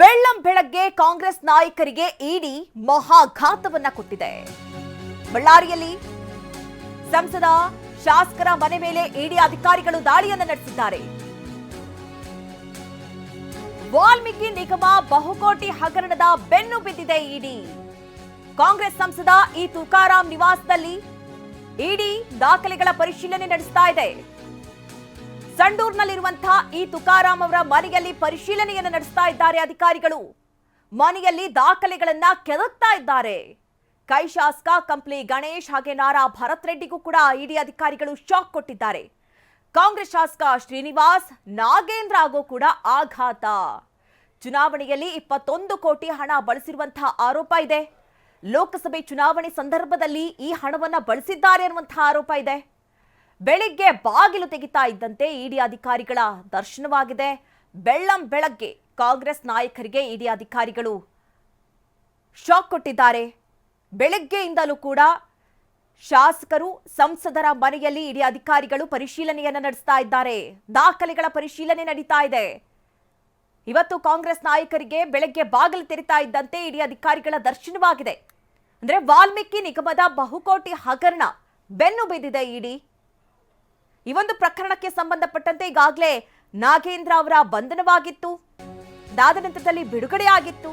ಬೆಳ್ಳಂ ಬೆಳಗ್ಗೆ ಕಾಂಗ್ರೆಸ್ ನಾಯಕರಿಗೆ ಇಡಿ ಮಹಾಘಾತವನ್ನ ಕೊಟ್ಟಿದೆ. ಬಳ್ಳಾರಿಯಲ್ಲಿ ಸಂಸದ, ಶಾಸಕರ ಮನೆ ಮೇಲೆ ಇಡಿ ಅಧಿಕಾರಿಗಳು ದಾಳಿಯನ್ನು ನಡೆಸಿದ್ದಾರೆ. ವಾಲ್ಮೀಕಿ ನಿಗಮ ಬಹುಕೋಟಿ ಹಗರಣದ ಬೆನ್ನು ಬಿದ್ದಿದೆ ಇಡಿ. ಕಾಂಗ್ರೆಸ್ ಸಂಸದ ಈ ತುಕಾರಾಂ ನಿವಾಸದಲ್ಲಿ ಇಡಿ ದಾಖಲೆಗಳ ಪರಿಶೀಲನೆ ನಡೆಸ್ತಾ ಇದೆ. ಸಂಡೂರ್ನಲ್ಲಿರುವಂತಹ ಈ ತುಕಾರಾಮ್ ಅವರ ಮನೆಯಲ್ಲಿ ಪರಿಶೀಲನೆಯನ್ನು ನಡೆಸ್ತಾ ಇದ್ದಾರೆ ಅಧಿಕಾರಿಗಳು. ಮನೆಯಲ್ಲಿ ದಾಖಲೆಗಳನ್ನ ಕೆದಕ್ತಾ ಇದ್ದಾರೆ. ಕೈ ಶಾಸಕ ಕಂಪ್ಲಿ ಗಣೇಶ್ ಹಾಗೆ ನಾರಾ ಭರತ್ ರೆಡ್ಡಿಗೂ ಕೂಡ ಇಡಿ ಅಧಿಕಾರಿಗಳು ಶಾಕ್ ಕೊಟ್ಟಿದ್ದಾರೆ. ಕಾಂಗ್ರೆಸ್ ಶಾಸಕ ಶ್ರೀನಿವಾಸ್ ನಾಗೇಂದ್ರ ಆಗೋ ಕೂಡ ಆಘಾತ. ಚುನಾವಣೆಯಲ್ಲಿ ಇಪ್ಪತ್ತೊಂದು ಕೋಟಿ ಹಣ ಬಳಸಿರುವಂತಹ ಆರೋಪ ಇದೆ. ಲೋಕಸಭೆ ಚುನಾವಣೆ ಸಂದರ್ಭದಲ್ಲಿ ಈ ಹಣವನ್ನು ಬಳಸಿದ್ದಾರೆ ಅನ್ನುವಂತಹ ಆರೋಪ ಇದೆ. ಬೆಳಿಗ್ಗೆ ಬಾಗಿಲು ತೆಗಿತಾ ಇದ್ದಂತೆ ಇಡಿ ಅಧಿಕಾರಿಗಳ ದರ್ಶನವಾಗಿದೆ. ಬೆಳ್ಳಂ ಬೆಳಗ್ಗೆ ಕಾಂಗ್ರೆಸ್ ನಾಯಕರಿಗೆ ಇಡಿ ಅಧಿಕಾರಿಗಳು ಶಾಕ್ ಕೊಟ್ಟಿದ್ದಾರೆ. ಬೆಳಗ್ಗೆಯಿಂದಲೂ ಕೂಡ ಶಾಸಕರು, ಸಂಸದರ ಮನೆಯಲ್ಲಿ ಇಡಿ ಅಧಿಕಾರಿಗಳು ಪರಿಶೀಲನೆಯನ್ನು ನಡೆಸ್ತಾ ಇದ್ದಾರೆ. ದಾಖಲೆಗಳ ಪರಿಶೀಲನೆ ನಡೀತಾ ಇದೆ. ಇವತ್ತು ಕಾಂಗ್ರೆಸ್ ನಾಯಕರಿಗೆ ಬೆಳಗ್ಗೆ ಬಾಗಿಲು ತೆರಿತಾ ಇದ್ದಂತೆ ಇಡಿ ಅಧಿಕಾರಿಗಳ ದರ್ಶನವಾಗಿದೆ. ಅಂದ್ರೆ ವಾಲ್ಮೀಕಿ ನಿಗಮದ ಬಹುಕೋಟಿ ಹಗರಣ ಬೆನ್ನು ಬಿದ್ದಿದೆ ಇಡಿ. ಈ ಒಂದು ಪ್ರಕರಣಕ್ಕೆ ಸಂಬಂಧಪಟ್ಟಂತೆ ಈಗಾಗಲೇ ನಾಗೇಂದ್ರ ಅವರ ಬಂಧನವಾಗಿತ್ತು. ಅದಾದ ನಂತರದಲ್ಲಿ ಬಿಡುಗಡೆ ಆಗಿತ್ತು